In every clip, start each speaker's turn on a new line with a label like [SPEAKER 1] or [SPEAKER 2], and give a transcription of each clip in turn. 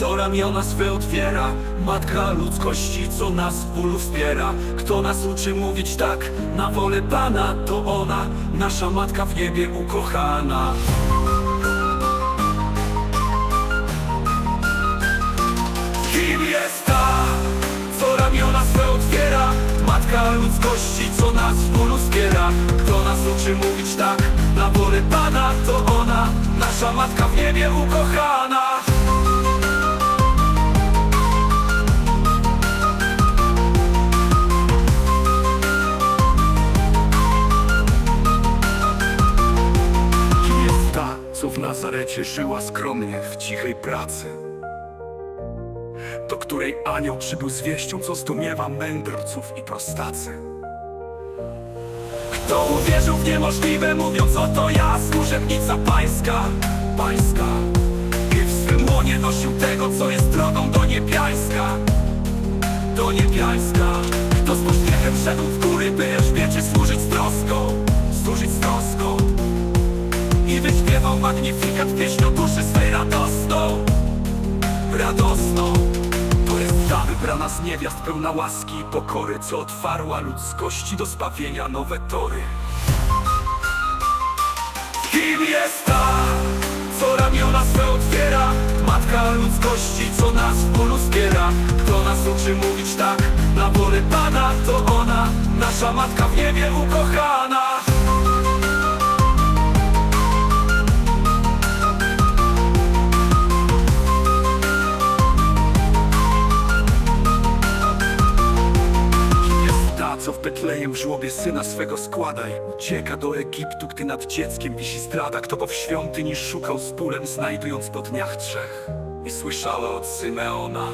[SPEAKER 1] co ramiona swe otwiera. Matka ludzkości, co nas w bólu wspiera. Kto nas uczy mówić tak, na wolę Pana To ona, nasza Matka w niebie ukochana. Kim jest ta, co ramiona swe otwiera? Matka ludzkości, co nas w bólu wspiera. Kto nas uczy mówić tak, na wolę Pana To ona, nasza Matka w niebie ukochana. Jest ta, co w Nazarecie żyła skromnie w cichej pracy. Do której anioł przybył z wieścią, co zdumiewa mędrców i prostacy. Kto uwierzył w niemożliwe, mówiąc oto ja, służebnica pańska, pańska. I w swym łonie nosił tego, co jest drogą do niebiańska, do niebiańska. Kto z pośpiechem szedł w góry, by Elżbiecie służyć z troską, służyć z troską. I wyśpiewał magnifikat pieśń o duszy swej radosną, radosną. To jest wybrana z niewiast pełna łaski i pokory, co otwarła ludzkości do zbawienia nowe tory. Kim jest Matka ludzkości, co nas w bólu wspiera. Kto nas uczy mówić tak, na wolę Pana, to ona, nasza Matka w niebie ukochana. Betlejem w żłobie syna swego składaj. Ucieka do Egiptu, gdy nad dzieckiem wisi zdrada. Kto go w świątyni szukał z bólem, znajdując po dniach trzech. I słyszała od Symeona,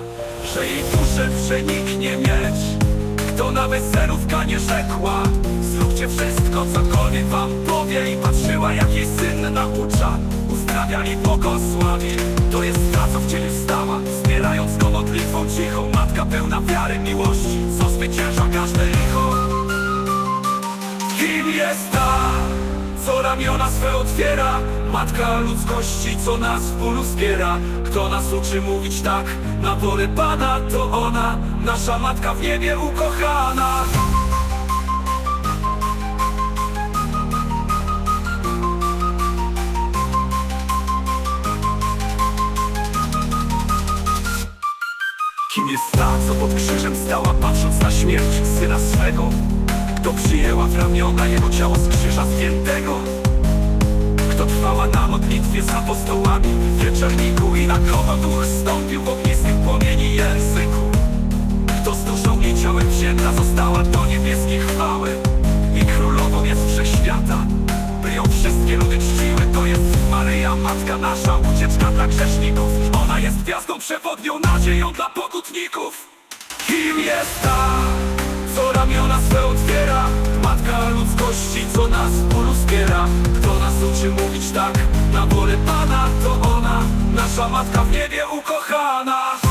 [SPEAKER 1] że jej duszę przeniknie miecz. Kto na weselu w Kanie rzekła Zróbcie wszystko, cokolwiek wam powie. I patrzyła, jak jej syn naucza. Uzdrawiali błogosławie To jest ta, co w cieniu stała. Wspierając go modlitwą cichą. Matka pełna wiary, miłości ramiona swe otwiera? Matka ludzkości, co nas w bólu wspiera Kto nas uczy mówić tak, na wolę Pana To ona, nasza Matka w niebie ukochana Kim jest ta, co pod krzyżem stała, patrząc na śmierć syna swego? Kto przyjęła w ramiona jego ciało z krzyża zdjętego? Na modlitwie z apostołami w wieczorniku i na kogo duch stąpił w ognistym płomieni języku? Kto z duszą i ciałem wzięta została do niebieskiej chwały i królową jest wszechświata? By ją wszystkie ludy czciły, to jest Maryja, Matka nasza, ucieczka dla grzeszników. Ona jest gwiazdą przewodnią, nadzieją dla pokutników. Kim jest ta, co ramiona swe otwiera? Matka ludzkości, co nas wspiera. Kto nas uczy mówić tak, na wolę Pana, to ona, nasza Matka w niebie ukochana.